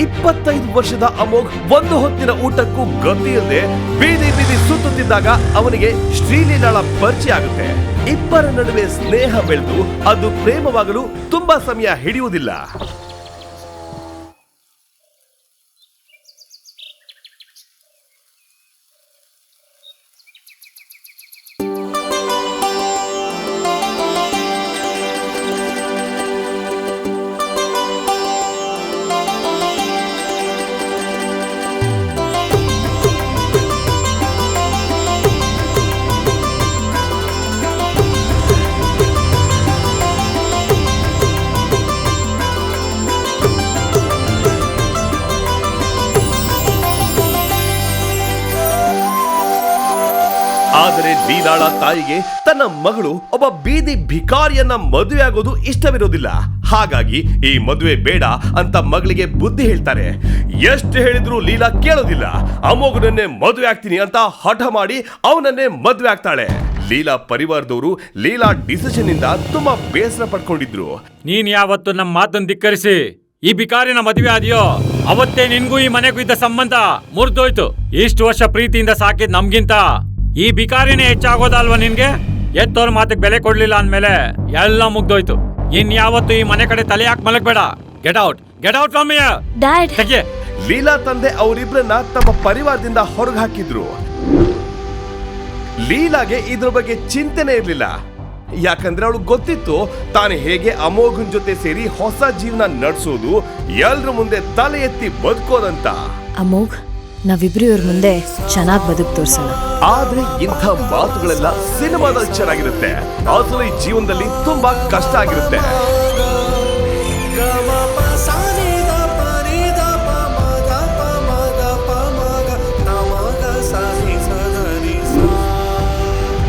ಇಪ್ಪತ್ತೈದು ವರ್ಷದ ಅಮೋಘ್ ಒಂದು ಹೊತ್ತಿನ ಊಟಕ್ಕೂ ಗತಿಯಿಲ್ಲದೆ ಬೀದಿ ಬೀದಿ ಸುತ್ತುತ್ತಿದ್ದಾಗ ಅವನಿಗೆ ಶ್ರೀಲೀಲಾಳ ಪರಿಚಯ ಆಗುತ್ತೆ. ಇಬ್ಬರ ನಡುವೆ ಸ್ನೇಹ ಬೆಳೆದು ಅದು ಪ್ರೇಮವಾಗಲು ತುಂಬಾ ಸಮಯ ಹಿಡಿಯುವುದಿಲ್ಲ. ಲೀಲಾಳ ತಾಯಿಗೆ ತನ್ನ ಮಗಳು ಒಬ್ಬ ಬೀದಿ ಭಿಕಾರಿಯನ್ನ ಮದುವೆಯಾಗೋದು ಇಷ್ಟವಿರೋದಿಲ್ಲ. ಹಾಗಾಗಿ ಈ ಮದುವೆ ಬೇಡ ಅಂತ ಮಗಳಿಗೆ ಬುದ್ಧಿ ಹೇಳ್ತಾರೆ. ಎಷ್ಟು ಹೇಳಿದ್ರು ಲೀಲಾ ಕೇಳೋದಿಲ್ಲ. ಅಮೋಘನನ್ನೇ ಮದುವೆ ಆಗ್ತೀನಿ ಅಂತ ಹಠ ಮಾಡಿ ಅವನನ್ನೇ ಮದುವೆ ಆಗ್ತಾಳೆ. ಲೀಲಾ ಪರಿವಾರದವರು ಲೀಲಾ ಡಿಸಿಷನ್ ಇಂದ ತುಂಬಾ ಬೇಸರ ಪಡ್ಕೊಂಡಿದ್ರು. ನೀನ್ ಯಾವತ್ತು ನಮ್ಮ ಮಾತನ್ನು ಧಿಕ್ಕರಿಸಿ, ಈ ಬಿಕಾರಿನ ಮದುವೆ ಆದಿಯೋ, ಅವತ್ತೇ ನಿನ್ಗೂ ಈ ಮನೆಗೂ ಇದ್ದ ಸಂಬಂಧ ಮುರಿದೋಯ್ತು. ಇಷ್ಟು ವರ್ಷ ಪ್ರೀತಿಯಿಂದ ಸಾಕಿದ್ ನಮ್ಗಿಂತ ಈ ಬಿಕಾರಿನೇ ಹೆಚ್ಚಾಗೋದಲ್ವಾ ನಿನ್ಗೆ? ಎತ್ತೋರ್ ಮಾತಿಗೆ ಬೆಲೆ ಕೊಡ್ಲಿಲ್ಲ ಅಂದ್ಮೇಲೆ ಎಲ್ಲ ಮುಗ್ದೋಯ್ತು. ಇನ್ ಯಾವತ್ತು ಈ ಮನೆ ಕಡೆ ತಲೆ ಹಾಕ್ ಮಲಗ್ಬೇಡ. Get out get out from dad ತೆಗೆ. ಲೀಲಾ ತಂದೆ ಅವರಿಬ್ಬರನ್ನ ತಮ್ಮ ಪರಿವಾರದಿಂದ ಹೊರಗೆ ಹಾಕಿದ್ರು. ಲೀಲಾಗೆ ಇದ್ರ ಬಗ್ಗೆ ಚಿಂತೆನೇ ಇರಲಿಲ್ಲ. ಯಾಕಂದ್ರೆ ಅವಳು ಗೊತ್ತಿತ್ತು ತಾನು ಹೇಗೆ ಅಮೋಘನ್ ಜೊತೆ ಸೇರಿ ಹೊಸ ಜೀವನ ನಡೆಸೋದು ಎಲ್ರ ಮುಂದೆ ತಲೆ ಎತ್ತಿ ಬದುಕೋದಂತ. ಅಮೋಘ್ ನಾವಿಬ್ರು ಇವ್ರ ಮುಂದೆ ಚೆನ್ನಾಗಿ ಬದುಕು ತೋರ್ಸೋಣ. ಆದ್ರೆ ಇಂಥ ಮಾತುಗಳೆಲ್ಲ ಸಿನಿಮಾದಲ್ಲಿ ಚೆನ್ನಾಗಿರುತ್ತೆ. ಅಸಲು ಜೀವನದಲ್ಲಿ ತುಂಬಾ ಕಷ್ಟ ಆಗಿರುತ್ತೆ.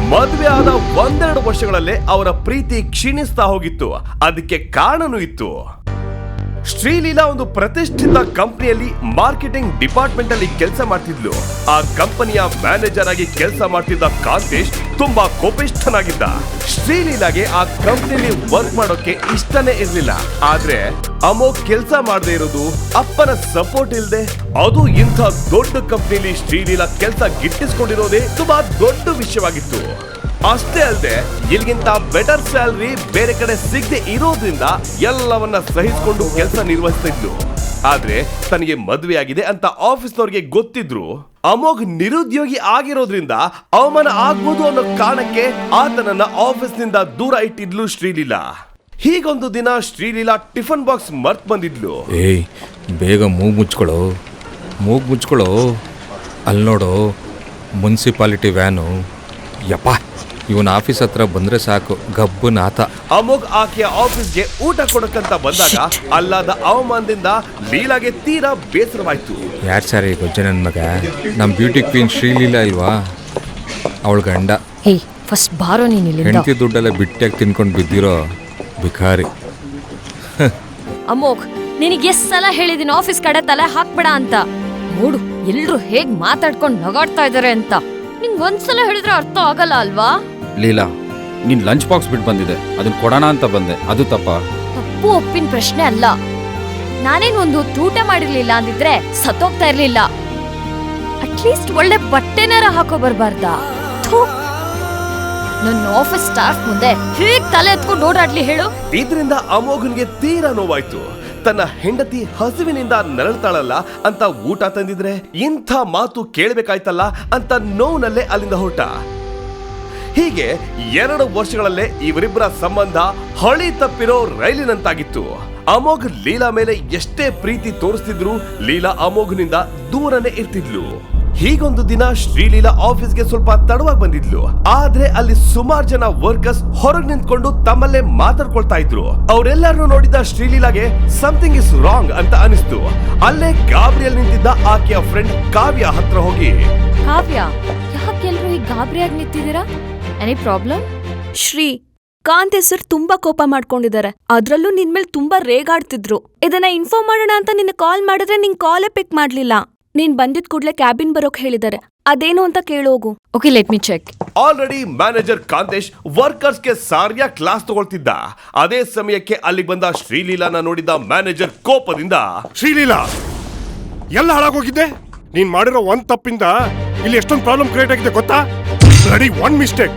ಮದುವೆ ಆದ ಒಂದೆರಡು ವರ್ಷಗಳಲ್ಲೇ ಅವರ ಪ್ರೀತಿ ಕ್ಷೀಣಿಸ್ತಾ ಹೋಗಿತ್ತು. ಅದಕ್ಕೆ ಕಾರಣನೂ ಇತ್ತು. ಶ್ರೀಲೀಲಾ ಒಂದು ಪ್ರತಿಷ್ಠಿತ ಕಂಪನಿಯಲ್ಲಿ ಮಾರ್ಕೆಟಿಂಗ್ ಡಿಪಾರ್ಟ್ಮೆಂಟ್ ಅಲ್ಲಿ ಕೆಲಸ ಮಾಡ್ತಿದ್ಲು. ಆ ಕಂಪನಿಯ ಮ್ಯಾನೇಜರ್ ಆಗಿ ಕೆಲಸ ಮಾಡ್ತಿದ್ದ ಕಾಂತೇಶ್ ತುಂಬಾ ಕೋಪಿಷ್ಠನಾಗಿದ್ದ. ಶ್ರೀಲೀಲಾಗೆ ಆ ಕಂಪನಿಯಲ್ಲಿ ವರ್ಕ್ ಮಾಡೋಕೆ ಇಷ್ಟನೇ ಇರ್ಲಿಲ್ಲ. ಆದ್ರೆ ಅಮೋ ಕೆಲಸ ಮಾಡದೇ ಇರೋದು ಅಪ್ಪನ ಸಪೋರ್ಟ್ ಇಲ್ಲದೆ ಅದು ಇಂಥ ದೊಡ್ಡ ಕಂಪನಿಯಲ್ಲಿ ಶ್ರೀಲೀಲಾ ಕೆಲಸ ಗಿಟ್ಟಿಸ್ಕೊಂಡಿರೋದೇ ತುಂಬಾ ದೊಡ್ಡ ವಿಷಯವಾಗಿತ್ತು. ಅಷ್ಟೇ ಅಲ್ಲದೆ ಇಲ್ಲಿಗಿಂತ ಬೆಟರ್ ಸ್ಯಾಲರಿ ಬೇರೆ ಕಡೆ ಸಿಗದೆ ಇರೋದ್ರಿಂದ ಎಲ್ಲವನ್ನ ಸಹಿಸಿಕೊಂಡು ಕೆಲಸ ನಿರ್ವಹಿಸ್ತಿದ್ಲು ಆದ್ರೆ ತನಗೆ ಮದುವೆ ಆಗಿದೆ ಅಂತ ಆಫೀಸ್ನವ್ರಿಗೆ ಗೊತ್ತಿದ್ರು, ಅಮೋಘ್ ನಿರುದ್ಯೋಗಿ ಆಗಿರೋದ್ರಿಂದ ಅವಮಾನ ಆಗ್ಬೋದು ಅನ್ನೋ ಕಾರಣಕ್ಕೆ ಆತನನ್ನ ಆಫೀಸ್ನಿಂದ ದೂರ ಇಟ್ಟಿದ್ಲು ಶ್ರೀಲೀಲಾ. ಹೀಗೊಂದು ದಿನ ಶ್ರೀಲೀಲಾ ಟಿಫನ್ ಬಾಕ್ಸ್ ಮರ್ತ್ ಬಂದಿದ್ಲು. ಏಯ್, ಬೇಗ ಮೂಗು ಮುಚ್ಕೊಳ್ಳೋ ಮೂಗು ಮುಚ್ಕೊಳ್ಳೋ. ಅಲ್ಲಿ ನೋಡು, ಮುನ್ಸಿಪಾಲಿಟಿ ವ್ಯಾನು. ಯಪ್ಪ. ಇವನ ಆಫೀಸ್ ಹತ್ರ ಬಂದ್ರೆ ಸಾಕು. ಗಬ್ಬು ನಾಥ ಅಮೋಘ್ ಆಕೆಯ ಆಫೀಸ್ಗೆ ಊಟ ಕೊಡಕ್ಕಂತ ಬಂದಾಗ ಅಲ್ಲಾದ ಅವಮಾನದಿಂದ ಲೀಲಾಗೆ ತೀರಾ ಬೇಸರವಾಯ್ತು. ಯಾರು ಸರ್ ಈ ಗೊಜ್ಜೆ ನನ್ ಮಗ? ನಮ್ಮ ಬ್ಯೂಟಿ ಕ್ವೀನ್ ಶ್ರೀಲೀಲಾ ಇಲ್ವಾ? ಅವಳ ಗಂಡ. ಹೇ ಫಸ್ಟ್ ಬಾರೋ ನೀನು ಇಲ್ಲಿಂದ. ಹೆಂಡತಿ ದುಡ್ಡೆಲ್ಲ ಬಿಟ್ಟಿಯಾಗಿ ತಿನ್ಕೊಂಡು ಬಿದ್ದಿರೋ ಭಿಕಾರಿ. ಅಮೋಘ್ ನಿನಗೆ ಎಷ್ಟ್ ಸಲ ಹೇಳಿದೀನಿ ಆಫೀಸ್ ಕಡೆ ತಲೆ ಹಾಕ್ಬೇಡ ಅಂತ. ನೋಡು ಎಲ್ಲರೂ ಹೇಗ್ ಮಾತಾಡ್ಕೊಂಡು ನಗಾಡ್ತಾ ಇದಾರೆ ಅಂತ. ನಿಂಗ್ ಒಂದ್ಸಲ ಹೇಳಿದ್ರೆ ಅರ್ಥ ಆಗಲ್ಲ ಅಲ್ವಾ? ಲೀಲಾ ನೀನ್ ಲಂಚ್ ಬಾಕ್ಸ್ ಬಿಟ್ಟು ಬಂದಿದೆ. ಅದನ್ನ ಕೊಡೋಣ ಅಂತ ಬಂದೆ. ಅದು ತಪ್ಪ. ತಪ್ಪು ಒಪ್ಪಿನ ಪ್ರಶ್ನೆ ಅಲ್ಲ. ನಾನೇನ್ ಒಂದು ತೂಟ ಮಾಡಿರ್ಲಿಲ್ಲ ಅಂದಿದ್ರೆ ಸತ್ತೋಗ್ತಾ ಇರ್ಲಿಲ್ಲ. ಅಟ್ಲೀಸ್ಟ್ ಒಳ್ಳೆ ಬಟ್ಟೆನಾರ ಹಾಕೋ ಬರ್ಬಾರ್ದಾ. ಥು. ನನ್ನ ಆಫೀಸ್ ಸ್ಟಾಫ್ ಮುಂದೆ ಹೇಗ್ ತಲೆ ಎತ್ಕೊಂಡು ಓಡಾಡ್ಲಿ ಹೇಳು. ಇದರಿಂದ ಅಮೋಘನ್ಗೆ ತೀರಾ ನೋವಾಯ್ತು. ತನ್ನ ಹೆಂಡತಿ ಹಸುವಿನಿಂದ ನರಳ್ತಾಳಲ್ಲ ಅಂತ ಊಟ ತಂದಿದ್ರೆ ಇಂಥ ಮಾತು ಕೇಳಬೇಕಾಯ್ತಲ್ಲ ಅಂತ ನೋವಿನಲ್ಲೇ ಅಲ್ಲಿಂದ ಹೊರಟ. ಹೀಗೆ ಎರಡು ವರ್ಷಗಳಲ್ಲೇ ಇವರಿಬ್ಬರ ಸಂಬಂಧ ಹಳಿ ತಪ್ಪಿರೋ ರೈಲಿನಂತಾಗಿತ್ತು. ಅಮೋಘ್ ಲೀಲಾ ಮೇಲೆ ಎಷ್ಟೇ ಪ್ರೀತಿ ತೋರಿಸ್ತಿದ್ರು ಲೀಲಾ ಅಮೋಘ್ನಿಂದ ದೂರನೇ ಇರ್ತಿದ್ಲು. ಹೀಗೊಂದು ದಿನ ಶ್ರೀಲೀಲಾ ಆಫೀಸ್ಗೆ ಸ್ವಲ್ಪ ತಡವಾಗಿ ಬಂದಿದ್ಲು. ಆದ್ರೆ ಅಲ್ಲಿ ಸುಮಾರು ಜನ ವರ್ಕರ್ಸ್ ಹೊರಗೆ ನಿಂತ್ಕೊಂಡು ತಮ್ಮಲ್ಲೇ ಮಾತಾಡ್ಕೊಳ್ತಾ ಇದ್ರು. ಅವರೆಲ್ಲರನ್ನು ನೋಡಿದ ಶ್ರೀಲೀಲಾಗೆ ಸಮಥಿಂಗ್ ಇಸ್ ರಾಂಗ್ ಅಂತ ಅನಿಸ್ತು. ಅಲ್ಲೇ ಗಾಬರಿಯಲ್ಲಿ ನಿಂತಿದ್ದ ಆಕೆಯ ಫ್ರೆಂಡ್ ಕಾವ್ಯ ಹತ್ರ ಹೋಗಿ. ಕಾವ್ಯ ಯಾಕೆಲ್ರು ಈ ಗಾಬರಿಯಾಗಿ ನಿಂತಿದ್ದೀರಾ? Any problem Shri Kante sir ತುಂಬಾ ಕೋಪ ಮಾಡ್ಕೊಂಡಿದ್ದಾರೆ. ಅದ್ರಲ್ಲೂ ನಿನ್ ಮೇಲೆ ತುಂಬಾ ರೇಗಾಡ್ತಿದ್ರು ಇದನ್ನ ಇನ್ಫಾರ್ಮ್ ಮಾಡೋಣ ಅಂತ ನಿನ್ನ ಕಾಲ್ ಮಾಡಿದ್ರೆ ನಿನ್ ಕಾಲೇ ಪಿಕ್ ಮಾಡ್ಲಿಲ್ಲ. ನೀನ್ ಬಂದಿದ್ ಕೂಡ್ಲೆ ಕ್ಯಾಬಿನ್ ಬರೋಕ್ ಹೇಳಿದ್ದಾರೆ. ಅದೇನು ಅಂತ ಕೇಳೋಗು okay let me check already manager Kantesh ವರ್ಕರ್ಸ್ಗೆ ಸಾರಿಯ ಕ್ಲಾಸ್ ತಗೊಳ್ತಿದ್ದ. ಅದೇ ಸಮಯಕ್ಕೆ ಅಲ್ಲಿ ಬಂದ ಶ್ರೀಲೀಲಾನ ನೋಡಿದ ಮ್ಯಾನೇಜರ್ ಕೋಪದಿಂದ ಶ್ರೀಲೀಲಾ ಎಲ್ಲ ಹಾಳಾಗೋಗಿದ್ದೆ ನೀನ್ ಮಾಡಿರೋ ಒಂದ್ ತಪ್ಪಿಂದ ಇಲ್ಲಿ ಎಷ್ಟೊಂದು ಪ್ರಾಬ್ಲಮ್ ಕ್ರಿಯೇಟ್ ಆಗಿದೆ ಗೊತ್ತಾ? Ready one mistake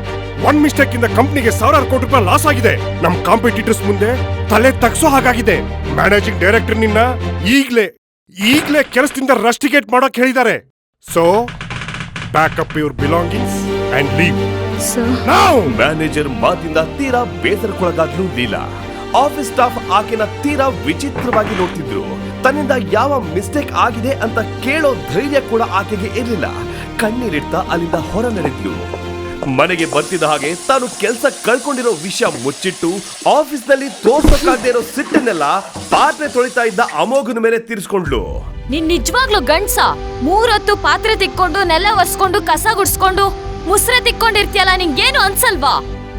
one mistake ಇಂದ ಕಂಪ್ನಿಗೆ ಸಾವಿರಾರು ಕೋಟಿ ರೂಪಾಯಿ ಲಾಸ್ ಆಗಿದೆ. ನಮ್ ಕಾಂಪಿಟೇಟರ್ಸ್ ಮುಂದೆ ತಲೆ ತಗ್ಸೋ ಹಾಗಾಗಿದೆ. ಮ್ಯಾನೇಜಿಂಗ್ ಡೈರೆಕ್ಟರ್ ನಿನ್ನ ಈಗ್ಲೇ ಈಗ್ಲೇ ಕೆಲಸದಿಂದ ರಸ್ಟಿಗೇಟ್ ಮಾಡೋಕ್ ಹೇಳಿದ್ದಾರೆ. So pack up your belongings and leave sir ನಾವು ಮ್ಯಾನೇಜರ್ ಮಾತಿಂದ ತೀರಾ ಬೇಸರಕ್ಕೊಳಗಾಗಿರುವುದಿಲ್ಲ ಲೀಲಾ. ಆಫೀಸ್ ಸ್ಟಾಫ್ ಆಕೆನ ತೀರಾ ವಿಚಿತ್ರವಾಗಿ ನೋಡ್ತಿದ್ರು. ತನ್ನಿಂದ ಯಾವ ಮಿಸ್ಟೇಕ್ ಆಗಿದೆ ಅಂತ ಕೇಳೋ ಧೈರ್ಯ ಕೂಡ ಆಕೆಗೆ ಇರಲಿಲ್ಲ. ಕಣ್ಣೀರಿಡ್ತಾ ಅಲ್ಲಿಂದ ಹೊರ ನಡೆದ್ಲು ಮನೆಗೆ ಬರ್ತಿದ್ದ ಹಾಗೆ ತಾನು ಕೆಲಸ ಕಳ್ಕೊಂಡಿರೋ ವಿಷಯ ಮುಚ್ಚಿಟ್ಟು ಆಫೀಸ್ನಲ್ಲಿ ತೋರ್ಸಕ್ಕಾಗದೇ ಇರೋ ಸಿಟ್ಟನ್ನೆಲ್ಲ ಪಾತ್ರೆ ತೊಳಿತಾ ಇದ್ದ ಅಮೋಘನ ಮೇಲೆ ತೀರಿಸ್ಕೊಂಡ್ಲು. ನೀನ್ ನಿಜವಾಗ್ಲೂ ಗಂಡ್ಸ? ಮೂರೊತ್ತು ಪಾತ್ರೆ ತಿಕ್ಕೊಂಡು, ನೆಲ ಒರ್ಸ್ಕೊಂಡು, ಕಸ ಗುಡ್ಸ್ಕೊಂಡು ಮುಸ್ರೆ ತಿಕ್ಕೊಂಡಿರ್ತಿಯಲ್ಲ, ನಿಂಗೇನು ಅನ್ಸಲ್ವಾ?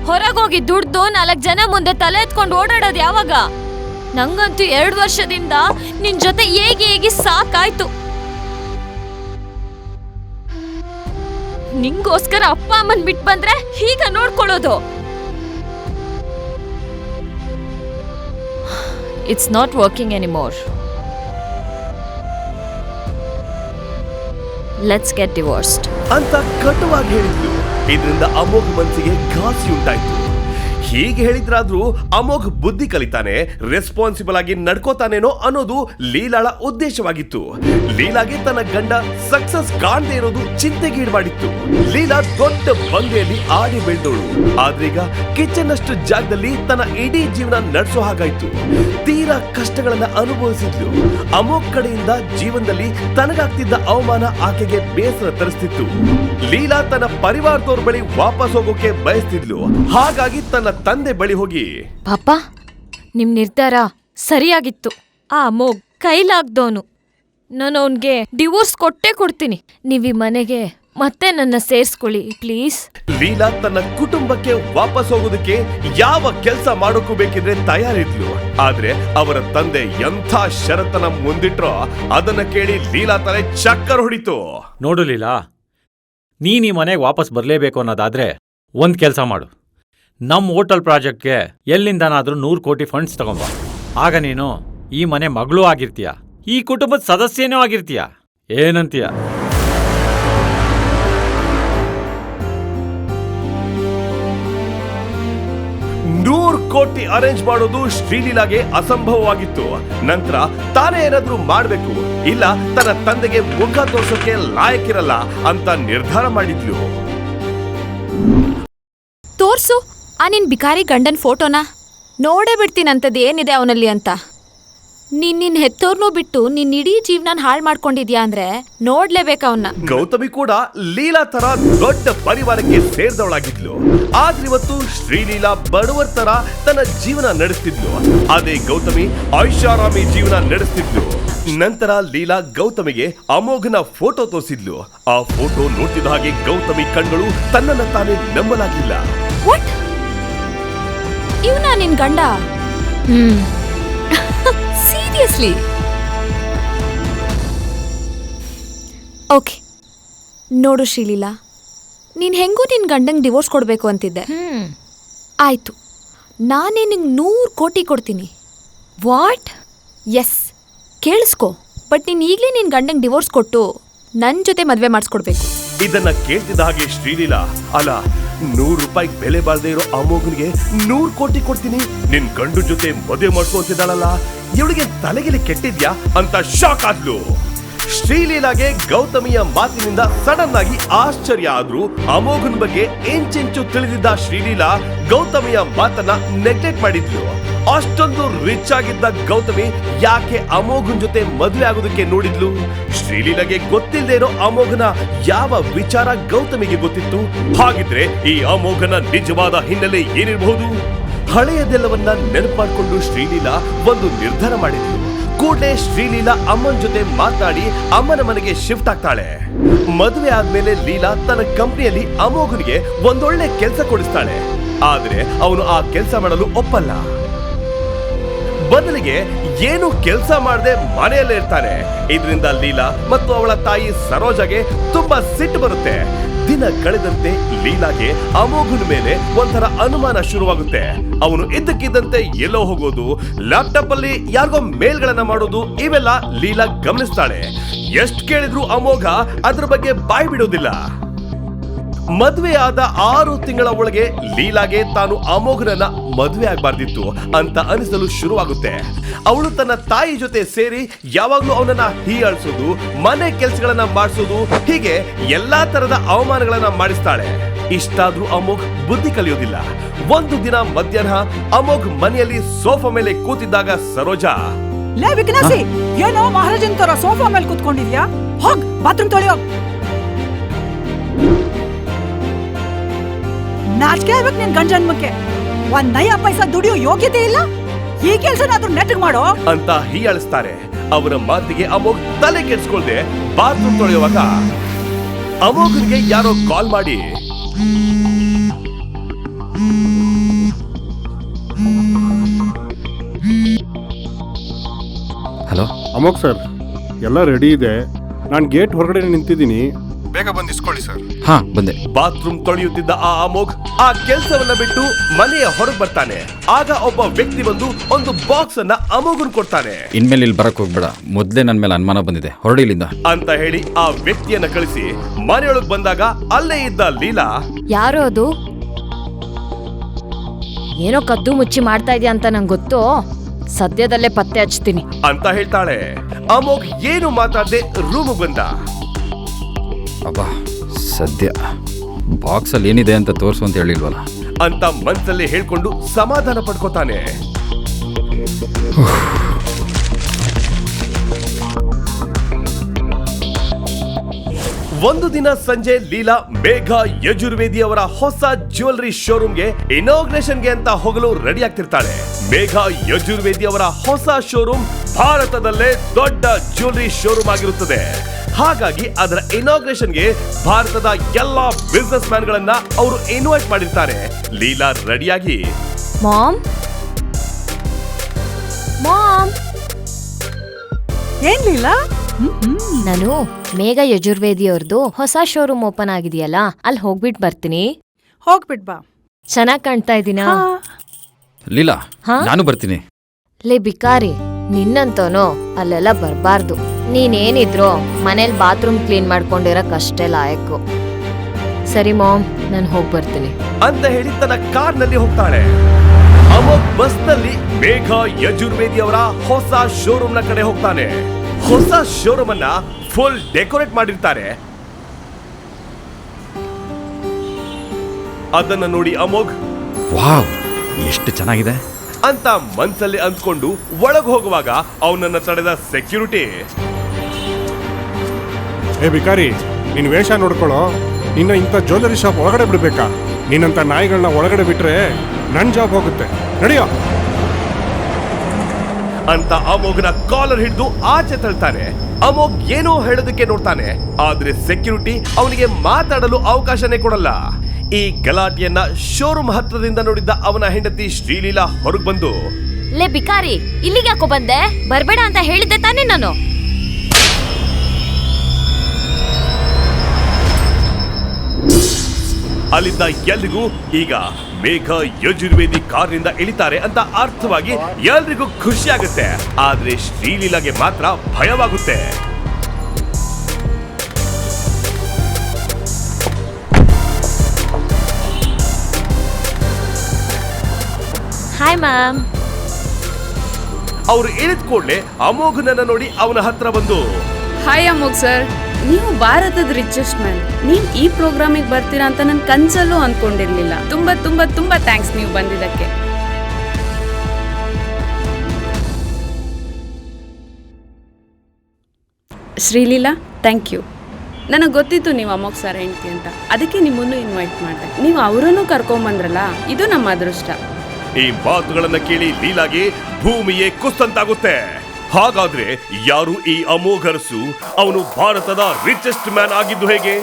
ಹೊರಗೋಗಿ ದುಡ್ದು ನಾಲ್ಕು ಜನ ಮುಂದೆ ತಲೆ ಎತ್ಕೊಂಡು ಓಡಾಡೋದು ಯಾವಾಗ? ನಂಗಂತೂ ಎರಡು ವರ್ಷದಿಂದ ನಿನ್ ಜೊತೆ ಹೇಗೆ ಹೇಗೆ ಸಾಕಾಯ್ತು. ನಿಂಗೋಸ್ಕರ ಅಪ್ಪ ಅಮ್ಮನ್ ಬಿಟ್ ಬಂದ್ರೆ ಹೀಗ ನೋಡ್ಕೊಳ್ಳೋದು. It's not working anymore let's get divorced ಅಂತ ಕಟುವಾಗಿ ಹೇಳಿದ್ಲು. ಇದರಿಂದ ಅಮೋಘ ಮನಸ್ಸಿಗೆ ಘಾಸಿ ಉಂಟಾಯ್ತು ಹೀಗೆ ಹೇಳಿದ್ರಾದ್ರೂ ಅಮೋಘ್ ಬುದ್ಧಿ ಕಲಿತಾನೆ ರೆಸ್ಪಾನ್ಸಿಬಲ್ ಆಗಿ ನಡ್ಕೋತಾನೇನೋ ಅನ್ನೋದು ಲೀಲಾಳ ಉದ್ದೇಶವಾಗಿತ್ತು. ಲೀಲಾಗೆ ತನ್ನ ಗಂಡ ಸಕ್ಸಸ್ ಕಾಣದೇ ಇರೋದು ಚಿಂತೆಗೀಡ್ ಮಾಡಿತ್ತು ಲೀಲಾ ದೊಡ್ಡ ಬಂಗಲೆಯಲ್ಲಿ ಆಡಿ ಬೆಳೆದವಳು ಆದ್ರೀಗ ಕಿಚನ್ ಅಷ್ಟು ಜಾಗದಲ್ಲಿ ತನ್ನ ಇಡೀ ಜೀವನ ನಡೆಸೋ ಹಾಗಾಯ್ತು. ತೀರಾ ಕಷ್ಟಗಳನ್ನ ಅನುಭವಿಸಿದ್ಲು. ಅಮೋಘ್ ಕಡೆಯಿಂದ ಜೀವನದಲ್ಲಿ ತನಗಾಗ್ತಿದ್ದ ಅವಮಾನ ಆಕೆಗೆ ಬೇಸರ ತರಿಸ್ತಿತ್ತು. ಲೀಲಾ ತನ್ನ ಪರಿವಾರದವ್ರ ಬಳಿ ವಾಪಸ್ ಹೋಗೋಕೆ ಬಯಸ್ತಿದ್ಲು. ಹಾಗಾಗಿ ತನ್ನ ತಂದೆ ಬಳಿ ಹೋಗಿ ಪಾಪ ನಿಮ್ ನಿರ್ಧಾರ ಸರಿಯಾಗಿತ್ತು. ಆ ಮೋಗ್ ಕೈಲಾಗ್ದವನು ನಾನು ಅವನ್ಗೆ ಡಿವೋರ್ಸ್ ಕೊಟ್ಟೇ ಕೊಡ್ತೀನಿ. ನೀವು ಈ ಮನೆಗೆ ಮತ್ತೆ ನನ್ನ ಸೇರ್ಸ್ಕೊಳ್ಳಿ ಪ್ಲೀಸ್. ಲೀಲಾ ತನ್ನ ಕುಟುಂಬಕ್ಕೆ ವಾಪಸ್ ಹೋಗೋದಕ್ಕೆ ಯಾವ ಕೆಲಸ ಮಾಡೋಕ್ಕೂ ಬೇಕಿದ್ರೆ ತಯಾರಿದ್ಲು. ಆದ್ರೆ ಅವರ ತಂದೆ ಎಂಥ ಷರತ್ತನ ಮುಂದಿಟ್ರೋ ಅದನ್ನ ಕೇಳಿ ಲೀಲಾ ತಲೆ ಚಕ್ಕರ್ ಹೊಡಿತು. ನೋಡು ಲೀಲಾ ನೀನ್ ಈ ಮನೆಗೆ ವಾಪಸ್ ಬರಲೇಬೇಕು ಅನ್ನೋದಾದ್ರೆ ಒಂದ್ ಕೆಲಸ ಮಾಡು. ನಮ್ಮ ಹೋಟೆಲ್ ಪ್ರಾಜೆಕ್ಟ್ಗೆ ಎಲ್ಲಿಂದನಾದ್ರೂ ನೂರು ಕೋಟಿ ಫಂಡ್ಸ್ ತಗೊಂಬ ಆಗ ನೀನು ಈ ಮನೆ ಮಗಳೂ ಆಗಿರ್ತೀಯ ಈ ಕುಟುಂಬದ ಸದಸ್ಯನೂ ಆಗಿರ್ತೀಯ. ಏನಂತೀಯ? ನೂರ್ ಕೋಟಿ ಅರೇಂಜ್ ಮಾಡೋದು ಶ್ರೀಲೀಲಾಗೆ ಅಸಂಭವವಾಗಿತ್ತು. ನಂತರ ತಾನೇ ಏನಾದ್ರೂ ಮಾಡ್ಬೇಕು ಇಲ್ಲ ತನ್ನ ತಂದೆಗೆ ಮುಖ ತೋರ್ಸೋಕೆ ಲಾಯಕ್ಕಿರಲ್ಲ ಅಂತ ನಿರ್ಧಾರ ಮಾಡಿದ್ಲು. ತೋರ್ಸು. ಆ ನಿನ್ನ ಬಿಕಾರಿ ಗಂಡನ ಫೋಟೋನ? ನೋಡೇ ಬಿಡ್ತೀನಂಥದ್ದು ಏನಿದೆ ಅವನಲ್ಲಿ ಅಂತ. ನೀನ್ ನಿನ್ ಹೆತ್ತೋರ್ನೂ ಬಿಟ್ಟು ನಿನ್ ಇಡೀ ಜೀವನ ಹಾಳು ಮಾಡ್ಕೊಂಡಿದ್ಯಾ ಅಂದ್ರೆ ನೋಡ್ಲೇಬೇಕು ಅವನ್ನ ಗೌತಮಿ ಕೂಡ ಲೀಲಾ ತರ ದೊಡ್ಡ ಪರಿವಾರಕ್ಕೆ ಸೇರಿದವಳಾಗಿದ್ಲು. ಆದ್ರೆ ಇವತ್ತು ಶ್ರೀಲೀಲಾ ಬಡವರ ತರ ತನ್ನ ಜೀವನ ನಡೆಸ್ತಿದ್ಲು. ಅದೇ ಗೌತಮಿ ಐಷಾರಾಮಿ ಜೀವನ ನಡೆಸ್ತಿದ್ಲು. ನಂತರ ಲೀಲಾ ಗೌತಮಿಗೆ ಅಮೋಘನ ಫೋಟೋ ತೋರಿಸಿದ್ಲು. ಆ ಫೋಟೋ ನೋಡ್ತಿದ್ದ ಹಾಗೆ ಗೌತಮಿ ಕಣ್ಗಳು ತನ್ನನ್ನ ತಾನೇ ನಂಬಲಾಗಿಲ್ಲ. ಇವನಾ ನಿನ್ ಗಂಡ? ಹ್ಮ್. Seriously okay. ನೋಡು ಶ್ರೀಲೀಲಾ ನೀನ್ ಹೆಂಗೂ ನಿನ್ ಗಂಡಂಗ್ ಡಿವೋರ್ಸ್ ಕೊಡ್ಬೇಕು ಅಂತಿದ್ದೆ. ಹ್ಮ್. ಆಯ್ತು. ನಾನೇ ನಿಂಗೆ ನೂರು ಕೋಟಿ ಕೊಡ್ತೀನಿ. ವಾಟ್ ಎಸ್ ಕೇಳಿಸ್ಕೊ ಬಟ್ ನೀನು ಈಗಲೇ ನಿನ್ ಗಂಡಂಗೆ ಡಿವೋರ್ಸ್ ಕೊಟ್ಟು ನನ್ನ ಜೊತೆ ಮದುವೆ ಮಾಡಿಸ್ಕೊಡ್ಬೇಕು. ಇದನ್ನ ಕೇಳ್ತಿದ್ದ ಹಾಗೆ ಶ್ರೀಲೀಲಾ ಅಲ್ಲ ನೂರು ರೂಪಾಯಿ ಬೆಲೆ ಬಾಳದೇ ಇರೋ ಅಮೋಘನ್ಗೆ ನೂರು ಕೋಟಿ ಕೊಡ್ತೀನಿ. ನಿನ್ ಗಂಡು ಜೊತೆ ಮದುವೆ ಮಾಡ್ಕೊಂತಿದ್ದಾಳಲ್ಲ ಇವಳಿಗೆ ತಲೆಗೆಲಿ ಕೆಟ್ಟಿದ್ಯಾ ಅಂತ ಶಾಕ್ ಆದ್ಲು. ಶ್ರೀಲೀಲಾಗೆ ಗೌತಮಿಯ ಮಾತಿನಿಂದ ಸಡನ್ ಆಗಿ ಆಶ್ಚರ್ಯ ಆದ್ರೂ ಅಮೋಘನ್ ಬಗ್ಗೆ ಇಂಚಿಂಚು ತಿಳಿದಿದ್ದ ಶ್ರೀಲೀಲಾ ಗೌತಮಿಯ ಮಾತನ್ನ ನೆಗ್ಲೆಕ್ಟ್ ಮಾಡಿದ್ಲು. ಅಷ್ಟೊಂದು ರಿಚ್ ಆಗಿದ್ದ ಗೌತಮಿ ಯಾಕೆ ಅಮೋಘನ್ ಜೊತೆ ಮದುವೆ ಆಗೋದಕ್ಕೆ ನೋಡಿದ್ಲು? ಶ್ರೀಲೀಲಾಗೆ ಗೊತ್ತಿಲ್ಲದೆ ಇರೋ ಅಮೋಘನ ಯಾವ ವಿಚಾರ ಗೌತಮಿಗೆ ಗೊತ್ತಿತ್ತು? ಹಾಗಿದ್ರೆ ಈ ಅಮೋಘನ ನಿಜವಾದ ಹಿನ್ನೆಲೆ ಏನಿರಬಹುದು? ಹಳೆಯದೆಲ್ಲವನ್ನ ನೆನಪು ಮಾಡ್ಕೊಂಡು ಶ್ರೀಲೀಲಾ ಒಂದು ನಿರ್ಧಾರ ಮಾಡಿದ್ಲು. ಕೂಡಲೇ ಶ್ರೀಲೀಲಾ ಅಮ್ಮನ ಜೊತೆ ಮಾತಾಡಿ ಅಮ್ಮನ ಮನೆಗೆ ಶಿಫ್ಟ್ ಆಗ್ತಾಳೆ. ಮದುವೆ ಆದ್ಮೇಲೆ ಲೀಲಾ ತನ್ನ ಕಂಪ್ನಿಯಲ್ಲಿ ಅಮೋಘನಿಗೆ ಒಂದೊಳ್ಳೆ ಕೆಲಸ ಕೊಡಿಸ್ತಾಳೆ. ಆದ್ರೆ ಅವನು ಆ ಕೆಲಸ ಮಾಡಲು ಒಪ್ಪಲ್ಲ. ಬದಲಿಗೆ ಏನು ಕೆಲಸ ಮಾಡದೆ ಮನೆಯಲ್ಲೇ ಇರ್ತಾನೆ. ಇದರಿಂದ ಲೀಲಾ ಮತ್ತು ಅವಳ ತಾಯಿ ಸರೋಜಾಗೆ ತುಂಬಾ ಸಿಟ್ಟು ಬರುತ್ತೆ. ದಿನ ಕಳೆದಂತೆ ಲೀಲಾಗೆ ಅಮೋಘನ್ ಮೇಲೆ ಒಂಥರ ಅನುಮಾನ ಶುರುವಾಗುತ್ತೆ. ಅವನು ಇದ್ದಕ್ಕಿದ್ದಂತೆ ಎಲ್ಲೋ ಹೋಗೋದು ಲ್ಯಾಪ್ಟಾಪ್ ಅಲ್ಲಿ ಯಾರಿಗೋ ಮೇಲ್ಗಳನ್ನ ಮಾಡೋದು, ಇವೆಲ್ಲ ಲೀಲಾ ಗಮನಿಸ್ತಾಳೆ. ಎಷ್ಟ್ ಕೇಳಿದ್ರು ಅಮೋಘ ಅದ್ರ ಬಗ್ಗೆ ಬಾಯ್ ಬಿಡೋದಿಲ್ಲ. ಮದುವೆ ಆದ ಆರು ತಿಂಗಳ ಒಳಗೆ ಲೀಲಾಗೆ ತಾನು ಅಮೋಘನನ್ನ ಮದುವೆ ಆಗಬಾರ್ದಿತ್ತು ಅಂತ ಅನಿಸಲು ಶುರುವಾಗುತ್ತೆ. ಅವಳು ತನ್ನ ತಾಯಿ ಜೊತೆ ಸೇರಿ ಯಾವಾಗ್ಲೂ ಅವನನ್ನ ಹೀಯಾಳಿಸೋದು, ಮನೆ ಕೆಲಸಗಳನ್ನ ಮಾಡಿಸೋದು, ಹೀಗೆ ಎಲ್ಲಾ ತರದ ಅವಮಾನಗಳನ್ನ ಮಾಡಿಸ್ತಾಳೆ. ಇಷ್ಟಾದ್ರೂ ಅಮೋಘ್ ಬುದ್ಧಿ ಕಲಿಯೋದಿಲ್ಲ. ಒಂದು ದಿನ ಮಧ್ಯಾಹ್ನ ಅಮೋಘ್ ಮನೆಯಲ್ಲಿ ಸೋಫಾ ಮೇಲೆ ಕೂತಿದ್ದಾಗ ಸರೋಜಾ ಏನೋ ಮಹಾರಾಜನ್ ತರ ಸೋಫಾ ಮೇಲೆ ಕೂತ್ಕೊಂಡಿದ್ಯಾ? ಹೋಗ್ ಬಾತ್ರೂಮ್ ತೊಳೆಯೋ. ನಾಚಿಕೆ ಆಗ್ಬೇಕು ನಿನ್ ಗಂಡ ಜನ್ಮಕ್ಕೆ. ಒಂದ್ ನಯ ಪೈಸ ದುಡಿಯೋ ಯೋಗ್ಯತೆ ಇಲ್ಲ? ಈ ಕೆಲ್ಸನಾದ್ರೂ ನೆಟ್ಟಗ್ ಮಾಡೋ? ಅಂತ ಹೀಯಾಳಿಸ್ತಾರೆ. ಅವರ ಮಾತಿಗೆ ಅಮೋಘ್ ತಲೆ ಕೆಡ್ಸ್ಕೊಳ್ದೆ ಬಾತ್ರೂಮ್ ತೊಳೆಯುವಾಗ. ಅಮೋಘನ್ಗೆ ಯಾರೋ ಕಾಲ್ ಮಾಡಿ ಹಲೋ? ಅಮೋಕ್ ಸರ್ ಎಲ್ಲ ರೆಡಿ ಇದೆ. ನಾನು ಗೇಟ್ ಹೊರಗಡೆ ನಿಂತಿದ್ದೀನಿ. ಬೇಗ ಬಂದು ಇಸ್ಕೊಳ್ಳಿ ಸರ್. ಹಾ ಬಂದೆ. ಬಾತ್ರೂಮ್ ತೊಳೆಯುತ್ತಿದ್ದ ಆ ಅಮೋಘ್ ಆ ಕೆಲಸವನ್ನ ಬಿಟ್ಟು ಮನೆಯ ಹೊರಗೆ ಬರ್ತಾನೆ. ಆಗ ಒಬ್ಬ ವ್ಯಕ್ತಿ ಬಂದು ಒಂದು ಬಾಕ್ಸ್ ಅನ್ನ ಅಮೋಘನ್ ಕೊಡ್ತಾನೆ. ಇನ್ಮೇಲೆ ಇಲ್ಲಿ ಬರಕ್ ಹೋಗ್ಬೇಡ. ಮೊದ್ಲೇ ನನ್ನ ಮೇಲೆ ಅನುಮಾನ ಬಂದಿದೆ. ಹೊರಡಿಲಿಂದ ಇಲ್ಲಿಂದ ಅಂತ ಹೇಳಿ ಆ ವ್ಯಕ್ತಿಯನ್ನ ಕಳಿಸಿ ಮನೆಯೊಳಗ್ ಬಂದಾಗ ಅಲ್ಲೇ ಇದ್ದ ಲೀಲಾ. ಯಾರೋ ಅದು? ಏನೋ ಕದ್ದು ಮುಚ್ಚಿ ಮಾಡ್ತಾ ಇದೆಯಾ ಅಂತ ನಂಗೆ ಗೊತ್ತು? ಸದ್ಯದಲ್ಲೇ ಪತ್ತೆ ಹಚ್ತೀನಿ. ಅಂತ ಹೇಳ್ತಾಳೆ. ಅಮೋಘ್ ಏನು ಮಾತಾಡದೆ ರೂಮ್ ಬಂದ. ಅಬ್ಬಾ, ಸದ್ಯ ಬಾಕ್ಸಲ್ಲಿ ಏನಿದೆ ಅಂತ ತೋರಿಸು ಅಂತ ಹೇಳಿಲ್ವಲ್ಲ? ಅಂತ ಮನಸ್ಸಲ್ಲಿ ಹೇಳ್ಕೊಂಡು ಸಮಾಧಾನ ಪಡ್ಕೋತಾನೆ. ಒಂದು ದಿನ ಸಂಜೆ ಲೀಲಾ ಮೇಘ ಯಜುರ್ವೇದಿ ಅವರ ಹೊಸ ಜ್ಯುವೆಲರಿ ಶೋರೂಮ್ಗೆ ಇನಾಗ್ರೇಷನ್ಗೆ ಅಂತ ಹೋಗಲು ರೆಡಿ ಆಗ್ತಿರ್ತಾಳೆ. ಮೇಘ ಯಜುರ್ವೇದಿ ಅವರ ಹೊಸ ಶೋರೂಮ್ ಭಾರತದಲ್ಲೇ ದೊಡ್ಡ ಜ್ಯುವೆಲರಿ ಶೋರೂಮ್ ಆಗಿರುತ್ತದೆ. ಹಾಗಾಗಿ ಅದರ ಇನಾಗ್ರೇಷನ್ಗೆ ಭಾರತದ ಎಲ್ಲಾ ಬಿಸ್ನೆಸ್ ಮ್ಯಾನ್ಗಳನ್ನ ಅವರು ಇನ್ವೈಟ್ ಮಾಡಿರ್ತಾರೆ. ಲೀಲಾ ರೆಡಿಯಾಗಿ. Mom mom Leela? ನಾನು ಮೇಘ ಯಜುರ್ವೇದಿ ಅವ್ರದ್ದು ಹೊಸ ಶೋರೂಮ್ ಓಪನ್ ಆಗಿದೆಯಲ್ಲ ಅಲ್ಲಿ ಹೋಗ್ಬಿಟ್ ಬರ್ತೀನಿ. ಹೋಗ್ಬಿಟ್ ಬಾ. ಚೆನ್ನಾಗಿ ಕಾಣ್ತಾ ಇದೀನಾ? ಲೀಲಾ ಹಾ? ನಾನು ಬರ್ತೀನಿ. ಲೇ ಬಿಕಾರಿ ನಿನ್ನಂತೋನು ಅಲ್ಲೆಲ್ಲ ಬರಬಾರ್ದು. ನೀನೇನಿದ್ರೋ ಮನೇಲಿ ಬಾತ್ರೂಮ್ ಕ್ಲೀನ್ ಮಾಡ್ಕೊಂಡಿರಕ್ಕಷ್ಟೇ ಲಾಯಕ್ಕು. ಸರಿ ಮಾಮ್ ನಾನು ಹೋಗಿ ಬರ್ತೀನಿ. ಅಂತ ಹೇಳಿ ತನ್ನ ಕಾರ್ನಲ್ಲಿ ಹೋಗ್ತಾಳೆ. ಅಮೋಕ್ ಬಸ್ನಲ್ಲಿ ಮೇಘ ಯಜುರ್ವೇದಿ ಅವರ ಹೊಸ ಶೋರೂಮ್ನ ಕಡೆ ಹೋಗ್ತಾನೆ. ಹೊಸ ಶೋರೂಮ್ ಅನ್ನ ಫುಲ್ ಡೆಕೋರೇಟ್ ಮಾಡಿರ್ತಾರೆ. ಅದನ್ನ ನೋಡಿ ಅಮೋಘ್ ವಾವ್ ಎಷ್ಟು ಚೆನ್ನಾಗಿದೆ. ಅಂತ ಮನ್ಸಲ್ಲಿ ಅಂದ್ಕೊಂಡು ಒಳಗ್ ಹೋಗುವಾಗ ಅವನನ್ನ ತಡೆದ ಸೆಕ್ಯೂರಿಟಿ ಏ ಬಿಕಾರಿ ನಿನ್ ವೇಷ ನೋಡ್ಕೊಳ್ಳೋ. ನಿನ್ನ ಇಂಥ ಜ್ಯುವೆಲರಿ ಶಾಪ್ ಒಳಗಡೆ ಬಿಡ್ಬೇಕಾ? ನಿನ್ನಂಥ ನಾಯಿಗಳನ್ನ ಒಳಗಡೆ ಬಿಟ್ರೆ ನನ್ ಜಾಬ್ ಹೋಗುತ್ತೆ. ನಡೆಯೋ. ಅಂತ ಅಮೋಘನ ಕಾಲರ್ ಹಿಡಿದು ಆಚೆ ತಳ್ತಾನೆ. ಅಮೋಘ್ ಏನೋ ಹೇಳೋದಕ್ಕೆ ನೋಡ್ತಾನೆ. ಆದ್ರೆ ಸೆಕ್ಯೂರಿಟಿ ಅವನಿಗೆ ಮಾತಾಡಲು ಅವಕಾಶನೇ ಕೊಡಲ್ಲ. ಈ ಗಲಾಟೆಯನ್ನ ಶೋರೂಮ್ ಹತ್ರದಿಂದ ನೋಡಿದ್ದ ಅವನ ಹೆಂಡತಿ ಶ್ರೀಲೀಲಾ ಹೊರಗ್ ಬಂದು ಲೇ ಬಿಕಾರಿ ಇಲ್ಲಿಗೆ ಯಾಕೋ ಬಂದೆ? ಬರ್ಬೇಡ ಅಂತ ಹೇಳಿದ್ದೆ ತಾನೇ ನಾನು. ಅಲ್ಲಿದ್ದ ಎಲ್ರಿಗೂ ಈಗ ಮೇಘ ಯಜುರ್ವೇದಿ ಕಾರ್ನಿಂದ ಇಳಿತಾರೆ ಅಂತ ಅರ್ಥವಾಗಿ ಎಲ್ರಿಗೂ ಖುಷಿಯಾಗುತ್ತೆ ಆದ್ರೆ ಶ್ರೀಲೀಲಾಗೆ ಮಾತ್ರ ಭಯವಾಗುತ್ತೆ. ಹಾಯ್ ಮ್ಯಾಮ್ ಅವರು ಇಳಿದ ಕೂಡಲೇ ಅಮೋಘನನ್ನ ನೋಡಿ ಅವನ ಹತ್ರ ಬಂದು. ಹಾಯ್ ಅಮೋಘ್ ಸರ್ ನೀವು ಭಾರತದ ರಿಚೆಸ್ಟ್ ಮ್ಯಾನ್ ನೀವು ಈ ಪ್ರೋಗ್ರಾಮಿಗೆ ಬರ್ತೀರಾ ಅಂತ ನನ್ನ ಕನ್ಸಲ್ಲೂ ಅನ್ಕೊಂಡಿರ್ಲಿಲ್ಲ. ತುಂಬಾ ತುಂಬಾ ತುಂಬಾ ಥ್ಯಾಂಕ್ಸ್ ನೀವು ಬಂದಿದ್ದಕ್ಕೆ. ಶ್ರೀಲೀಲಾ ಥ್ಯಾಂಕ್ ಯು ನನಗೆ ಗೊತ್ತಿತ್ತು ನೀವು ಅಮೋಘ್ ಸರ್ ಹೆಂಡತಿ ಅಂತ. ಅದಕ್ಕೆ ನಿಮ್ಮನ್ನು ಇನ್ವೈಟ್ ಮಾಡಿದೆ. ನೀವು ಅವರನ್ನು ಕರ್ಕೊಂಬಂದ್ರಲ್ಲ? ಇದು ನಮ್ಮ ಅದೃಷ್ಟ. ಈ ಮಾತುಗಳನ್ನ ಕೇಳಿ ಲೀಲಾಗೆ ಭೂಮಿಯೇ ಕುಸ್ತಂತಾಗುತ್ತೆ. ಹಾಗಾದ್ರೆ ಯಾರು ಈ ಅಮೋಘರಸು? ಅವನು ಭಾರತದ ರಿಚೆಸ್ಟ್ ಮ್ಯಾನ್ ಆಗಿದ್ದು ಹೇಗೆ?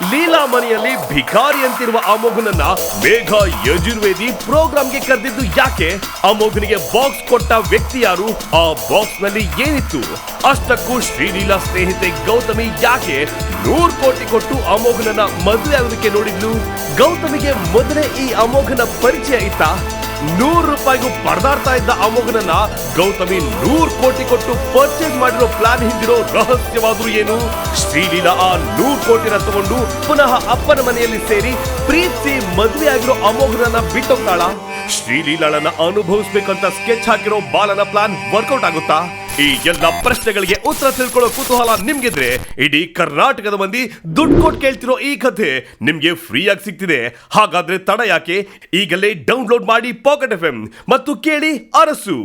ಲೀಲಾ ಮನೆಯಲ್ಲಿ ಭಿಕಾರಿ ಅಂತಿರುವ ಅಮೋಘನನ್ನ ಮೇಘ ಯಜುರ್ವೇದಿ ಪ್ರೋಗ್ರಾಂಗೆ ಕರೆದಿದ್ದು ಯಾಕೆ? ಆ ಮಗುನಿಗೆ ಬಾಕ್ಸ್ ಕೊಟ್ಟ ವ್ಯಕ್ತಿ ಯಾರು? ಆ ಬಾಕ್ಸ್ನಲ್ಲಿ ಏನಿತ್ತು? ಅಷ್ಟಕ್ಕೂ ಶ್ರೀಲೀಲಾ ಸ್ನೇಹಿತೆ ಗೌತಮಿ ಯಾಕೆ ನೂರ್ ಕೋಟಿ ಕೊಟ್ಟು ಅಮೋಘನನ್ನ ಮದುವೆ ಆಗೋದಕ್ಕೆ ನೋಡಿದ್ಲು? ಗೌತಮಿಗೆ ಮೊದಲೇ ಈ ಅಮೋಘನ ಪರಿಚಯ ಇತ್ತಾ? ನೂರು ರೂಪಾಯಿಗೂ ಪರದಾಡ್ತಾ ಇದ್ದ ಅಮೋಘನನ್ನ ಗೌತಮಿ ನೂರು ಕೋಟಿ ಕೊಟ್ಟು ಪರ್ಚೇಸ್ ಮಾಡಿರೋ ಪ್ಲಾನ್ ಹಿಂದಿರೋ ರಹಸ್ಯವಾದ್ರೂ ಏನು? ಶ್ರೀಲೀಲಾ ಆ ನೂರು ಕೋಟಿನ ತಗೊಂಡು ಪುನಃ ಅಪ್ಪನ ಮನೆಯಲ್ಲಿ ಸೇರಿ ಪ್ರೀತಿ ಮದುವೆ ಆಗಿರೋ ಅಮೋಘನನ್ನ ಬಿಟ್ಟೋಗ್ತಾಳ? ಶ್ರೀಲೀಲಾಳನ್ನ ಅನುಭವಿಸ್ಬೇಕಂತ ಸ್ಕೆಚ್ ಹಾಕಿರೋ ಬಾಲನ ಪ್ಲಾನ್ ವರ್ಕೌಟ್ ಆಗುತ್ತಾ? ಈ ಎಲ್ಲ ಪ್ರಶ್ನೆಗಳಿಗೆ ಉತ್ತರ ತಿಳ್ಕೊಳ್ಳೋ ಕುತೂಹಲ ನಿಮ್ಗಿದ್ರೆ ಇಡೀ ಕರ್ನಾಟಕದ ಮಂದಿ ದುಡ್ಡು ಕೊಟ್ಟು ಕೇಳ್ತಿರೋ ಈ ಕಥೆ ನಿಮ್ಗೆ ಫ್ರೀಯಾಗಿ ಸಿಗ್ತಿದೆ. ಹಾಗಾದ್ರೆ ತಡ ಯಾಕೆ? ಈಗಲೇ ಡೌನ್ಲೋಡ್ ಮಾಡಿ ಪಾಕೆಟ್ ಎಫ್ ಎಂ ಮತ್ತು ಕೇಳಿ ಅರಸು.